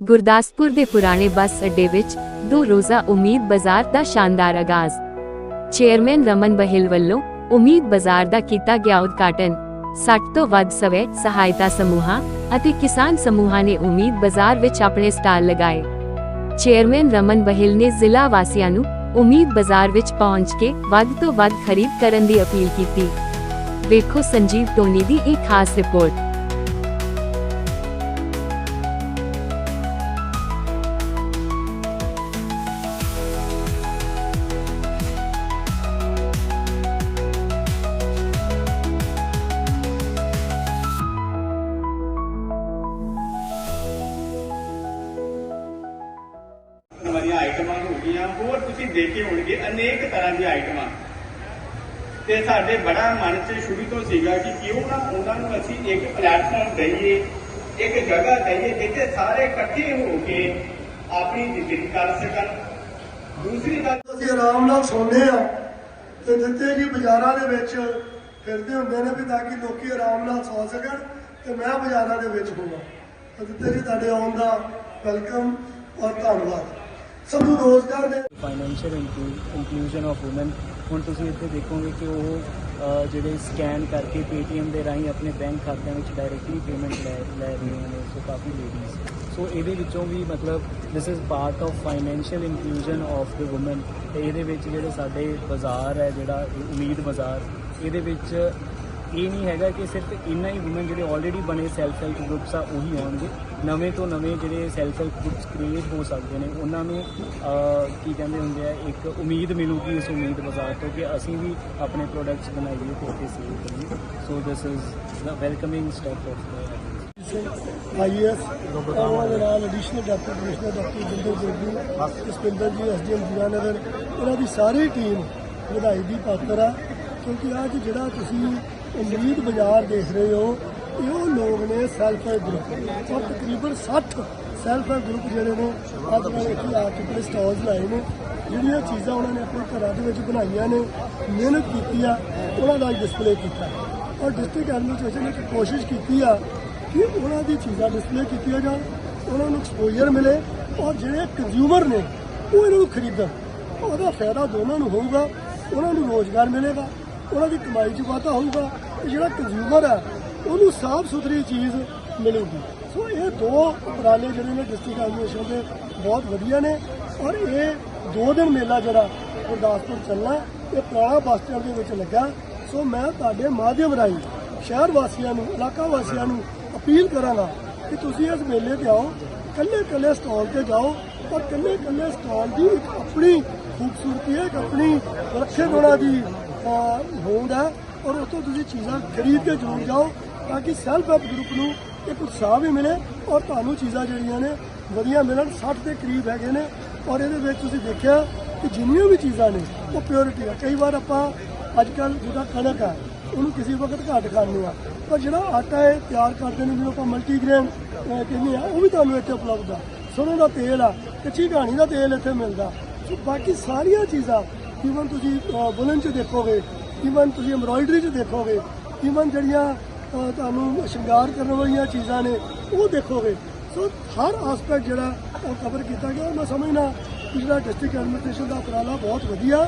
ਗੁਰਦਾਸਪੁਰ ਦੇ ਪੁਰਾਣੇ ਬੱਸ ਅੱਡੇ ਵਿੱਚ ਦੋ ਰੋਜ਼ਾ ਉਮੀਦ ਬਾਜ਼ਾਰ ਦਾ ਸ਼ਾਨਦਾਰ ਆਗਾਜ਼। ਚੇਅਰਮੈਨ ਰਮਨ ਬਹਿਲ ਵੱਲੋਂ ਉਮੀਦ ਬਾਜ਼ਾਰ ਦਾ ਕੀਤਾ ਗਿਆ ਉਦਘਾਟਨ। 60 ਤੋਂ ਵੱਧ ਸਵੈ ਸਹਾਇਤਾ ਸਮੂਹਾਂ ਅਤੇ ਕਿਸਾਨ ਸਮੂਹਾਂ ਨੇ ਉਮੀਦ ਬਾਜ਼ਾਰ ਵਿੱਚ ਆਪਣੇ ਸਟਾਲ ਲਗਾਏ। ਚੇਅਰਮੈਨ ਰਮਨ ਬਹਿਲ ਨੇ ਜ਼ਿਲ੍ਹਾ ਵਾਸੀਆਂ ਨੂੰ ਉਮੀਦ ਬਾਜ਼ਾਰ ਵਿੱਚ ਪਹੁੰਚ ਕੇ ਵੱਧ ਤੋਂ ਵੱਧ ਖਰੀਦ ਕਰਨ ਦੀ ਅਪੀਲ ਕੀਤੀ। ਵੇਖੋ ਸੰਜੀਵ ਟੋਨੀ ਦੀ ਇੱਕ ਖਾਸ ਰਿਪੋਰਟ। ਹੋ ਹੋਰ ਤੁਸੀਂ ਦੇਖੇ ਹੋਣਗੇ ਅਨੇਕ ਤਰ੍ਹਾਂ ਦੀਆਂ ਆਈਟਮਾਂ। ਤੇ ਸਾਡੇ ਬੜਾ ਮਨ 'ਚ ਸ਼ੁਰੂ ਤੋਂ ਸੀਗਾ ਕਿ ਕਿਉਂ ਨਾ ਉਹਨਾਂ ਨੂੰ ਅਸੀਂ ਇੱਕ ਪਲੇਟਫਾਰਮ ਦਈਏ, ਇੱਕ ਜਗ੍ਹਾ ਦਈਏ ਜਿੱਥੇ ਸਾਰੇ ਇਕੱਠੇ ਹੋ ਕੇ ਆਪਣੀ ਜ਼ਿੰਦਗੀ ਕਰ ਸਕਣ। ਦੂਸਰੀ ਗੱਲ ਅਸੀਂ ਆਰਾਮ ਨਾਲ ਸੌਂਦੇ ਆ ਤੇ ਜਿੱਥੇ ਜੀ ਬਾਜ਼ਾਰਾਂ ਦੇ ਵਿੱਚ ਫਿਰਦੇ ਹੁੰਦੇ ਨੇ ਵੀ ਤਾਂ ਕਿ ਲੋਕੀ ਆਰਾਮ ਨਾਲ ਸੌ ਸਕਣ ਤੇ ਮੈਂ ਬਾਜ਼ਾਰਾਂ ਦੇ ਵਿੱਚ ਹੋਵਾਂ। ਤਾਂ ਜਿੱਤੇ ਜੀ ਤੁਹਾਡੇ ਆਉਣ ਦਾ ਵੈਲਕਮ ਔਰ ਧੰਨਵਾਦ। ਸਭ ਨੂੰ ਰੋਜ਼ਗਾਰ ਦੇ ਫਾਈਨੈਂਸ਼ੀਅਲ ਇਨਕਲੂਜਨ ਆਫ ਔਮਨ ਹੁਣ ਤੁਸੀਂ ਇੱਥੇ ਦੇਖੋਗੇ ਕਿ ਉਹ ਜਿਹੜੇ ਸਕੈਨ ਕਰਕੇ Paytm ਦੇ ਰਾਹੀਂ ਆਪਣੇ ਬੈਂਕ ਖਾਤਿਆਂ ਵਿੱਚ ਡਾਇਰੈਕਟਲੀ ਪੇਮੈਂਟ ਲੈ ਲੈ ਰਹੀਆਂ ਨੇ ਸੋ ਕਾਫੀ ਲੇਡੀਜ਼ ਸੋ ਇਹਦੇ ਵਿੱਚੋਂ ਵੀ ਮਤਲਬ this is part of financial inclusion of the women ਤੇ ਇਹਦੇ ਵਿੱਚ ਜਿਹੜੇ ਸਾਡੇ ਬਾਜ਼ਾਰ ਹੈ, ਜਿਹੜਾ ਉਮੀਦ ਬਾਜ਼ਾਰ, ਇਹਦੇ ਵਿੱਚ ਇਹ ਨਹੀਂ ਹੈਗਾ ਕਿ ਸਿਰਫ ਇੰਨਾ ਹੀ ਔਮਨ ਜਿਹੜੇ ਆਲਰੇਡੀ ਬਣੇ ਸੈਲਫ ਹੈਲਪ ਗਰੁੱਪਸ ਆ, ਉਹੀ ਆਉਣਗੇ ਨਵੇਂ ਤੋਂ ਨਵੇਂ ਜਿਹੜੇ ਸੈਲਫ ਹੈਲਪ ਗਰੁੱਪਸ ਕ੍ਰੀਏਟ ਹੋ ਸਕਦੇ ਨੇ, ਉਹਨਾਂ ਨੂੰ ਕੀ ਕਹਿੰਦੇ ਹੁੰਦੇ ਆ, ਇੱਕ ਉਮੀਦ ਮਿਲੂਗੀ ਇਸ ਉਮੀਦ ਬਾਜ਼ਾਰ ਤੋਂ ਕਿ ਅਸੀਂ ਵੀ ਆਪਣੇ ਪ੍ਰੋਡਕਟਸ ਬਣਾਈਏ ਤੇ ਇੱਥੇ ਸੇਲ ਕਰੀਏ। So this is the welcoming step of IAS ਉਹਨਾਂ ਦੇ ਨਾਲ additional doctor commissioner doctor Jinder Jogi Jaspinder ji SDM ਜੀਆਨਗਰ ਇਹਨਾਂ ਦੀ ਸਾਰੀ ਟੀਮ ਵਧਾਈ ਦੀ ਪਾਤਰ ਆ, ਕਿਉਂਕਿ ਅੱਜ ਜਿਹੜਾ ਤੁਸੀਂ ਉਮੀਦ ਬਾਜ਼ਾਰ ਦੇਖ ਰਹੇ ਹੋ ਇਹ ਉਹ ਲੋਕ ਨੇ ਸੈਲਫ ਹੈਲਪ ਗਰੁੱਪ ਔਰ ਤਕਰੀਬਨ 60 ਸੈਲਫ ਹੈਲਪ ਗਰੁੱਪ ਜਿਹੜੇ ਨੇ, ਅੱਜ ਕੱਲ੍ਹ ਇੱਥੇ ਆ ਕੇ ਆਪਣੇ ਸਟਾਲਸ ਲਾਏ ਨੇ। ਜਿਹੜੀਆਂ ਚੀਜ਼ਾਂ ਉਹਨਾਂ ਨੇ ਆਪਣੇ ਘਰਾਂ ਦੇ ਵਿੱਚ ਬਣਾਈਆਂ ਨੇ, ਮਿਹਨਤ ਕੀਤੀ ਆ, ਉਹਨਾਂ ਦਾ ਡਿਸਪਲੇ ਕੀਤਾ। ਔਰ ਡਿਸਟ੍ਰਿਕਟ ਐਡਮਿਨਿਸਟ੍ਰੇਸ਼ਨ ਨੇ ਇੱਕ ਕੋਸ਼ਿਸ਼ ਕੀਤੀ ਆ ਕਿ ਉਹਨਾਂ ਦੀ ਚੀਜ਼ਾਂ ਡਿਸਪਲੇ ਕੀਤੀਆਂ ਜਾਣ, ਉਹਨਾਂ ਨੂੰ ਐਕਸਪੋਜ਼ਰ ਮਿਲੇ ਔਰ ਜਿਹੜੇ ਕੰਜ਼ਿਊਮਰ ਨੇ, ਉਹ ਇਹਨਾਂ ਨੂੰ ਖਰੀਦਣ। ਉਹਦਾ ਫਾਇਦਾ ਦੋਨਾਂ ਨੂੰ ਹੋਊਗਾ, ਉਹਨਾਂ ਨੂੰ ਰੋਜ਼ਗਾਰ ਮਿਲੇਗਾ। ਉਹਨਾਂ ਦੀ ਕਮਾਈ 'ਚ ਵਾਧਾ ਹੋਊਗਾ ਤੇ ਜਿਹੜਾ ਕੰਜ਼ਿਊਮਰ ਹੈ, ਉਹਨੂੰ ਸਾਫ਼ ਸੁਥਰੀ ਚੀਜ਼ ਮਿਲੇਗੀ। ਸੋ ਇਹ ਦੋ ਉਪਰਾਲੇ ਜਿਹੜੇ ਨੇ ਡਿਸਟ੍ਰਿਕਟ ਐਡਮਿਨਿਸਟ੍ਰੇਸ਼ਨ ਦੇ ਬਹੁਤ ਵਧੀਆ ਨੇ ਔਰ ਇਹ ਦੋ ਦਿਨ ਮੇਲਾ ਜਿਹੜਾ ਗੁਰਦਾਸਪੁਰ ਚੱਲਣਾ, ਇਹ ਪੁਰਾਣਾ ਬੱਸ ਸਟੈਂਡ ਦੇ ਵਿੱਚ ਲੱਗਾ। ਸੋ ਮੈਂ ਤੁਹਾਡੇ ਮਾਧਿਅਮ ਰਾਹੀਂ ਸ਼ਹਿਰ ਵਾਸੀਆਂ ਨੂੰ, ਇਲਾਕਾ ਵਾਸੀਆਂ ਨੂੰ ਅਪੀਲ ਕਰਾਂਗਾ ਕਿ ਤੁਸੀਂ ਇਸ ਮੇਲੇ ਤੇ ਆਓ ਕੱਲੇ ਕੱਲੇ ਸਟਾਲ ਤੇ ਜਾਓ ਔਰ ਕੱਲੇ ਕੱਲੇ ਸਟਾਲ ਦੀ ਇੱਕ ਆਪਣੀ ਖੂਬਸੂਰਤੀ ਹੈ ਇੱਕ ਆਪਣੀ ਰੱਖੇ ਗੁਣਾ ਦੀ ਅਹ, ਹੋਂਦ ਹੈ ਔਰ ਉੱਥੋਂ ਤੁਸੀਂ ਚੀਜ਼ਾਂ ਖਰੀਦ ਕੇ ਜ਼ਰੂਰ ਜਾਓ ਤਾਂ ਕਿ ਸੈਲਫ ਹੈਲਪ ਗਰੁੱਪ ਨੂੰ ਇੱਕ ਉਤਸ਼ਾਹ ਵੀ ਮਿਲੇ ਔਰ ਤੁਹਾਨੂੰ ਚੀਜ਼ਾਂ ਜਿਹੜੀਆਂ ਨੇ ਵਧੀਆ ਮਿਲਣ 60 ਦੇ ਕਰੀਬ ਹੈਗੇ ਨੇ ਔਰ ਇਹਦੇ ਵਿੱਚ ਤੁਸੀਂ ਦੇਖਿਆ ਕਿ ਜਿੰਨੀਆਂ ਵੀ ਚੀਜ਼ਾਂ ਨੇ ਉਹ ਪਿਓਰਿਟੀ ਆ। ਕਈ ਵਾਰ ਆਪਾਂ ਅੱਜ ਕੱਲ ਜਿਹੜਾ ਕਣਕ ਆ ਉਹਨੂੰ ਕਿਸੇ ਵਕਤ ਘੱਟ ਖਾਂਦੇ ਆ। ਪਰ ਜਿਹੜਾ ਆਟਾ ਹੈ ਤਿਆਰ ਕਰਦੇ ਨੇ ਜਿਹਨੂੰ ਆਪਾਂ ਮਲਟੀਗ੍ਰੇਨ ਕਹਿੰਦੇ ਆ ਉਹ ਵੀ ਤੁਹਾਨੂੰ ਇੱਥੇ ਉਪਲਬਧ ਆ। ਸਰੋਂ ਦਾ ਤੇਲ ਆ ਕੱਚੀ ਘਾਣੀ ਦਾ ਤੇਲ ਇੱਥੇ ਮਿਲਦਾ। ਸੋ ਬਾਕੀ ਸਾਰੀਆਂ ਚੀਜ਼ਾਂ ਈਵਨ ਤੁਸੀਂ ਬੁਲਨ ਚ ਦੇਖੋਗੇ ਈਵਨ ਤੁਸੀਂ ਐਮਬਰਾਇਡਰੀ ਚ ਦੇਖੋਗੇ ਈਵਨ ਜਿਹੜੀਆਂ ਤੁਹਾਨੂੰ ਸ਼ਿੰਗਾਰ ਕਰਨ ਵਾਲੀਆਂ ਚੀਜ਼ਾਂ ਨੇ, ਉਹ ਦੇਖੋਗੇ। ਸੋ ਹਰ ਆਸਪੈਕਟ ਜਿਹੜਾ ਉਹ ਕਵਰ ਕੀਤਾ ਗਿਆ। ਮੈਂ ਸਮਝਣਾ ਕਿ ਜਿਹੜਾ ਡਿਸਟ੍ਰਿਕਟ ਐਡਮਿਨਿਸਟ੍ਰੇਸ਼ਨ ਦਾ ਉਪਰਾਲਾ ਬਹੁਤ ਵਧੀਆ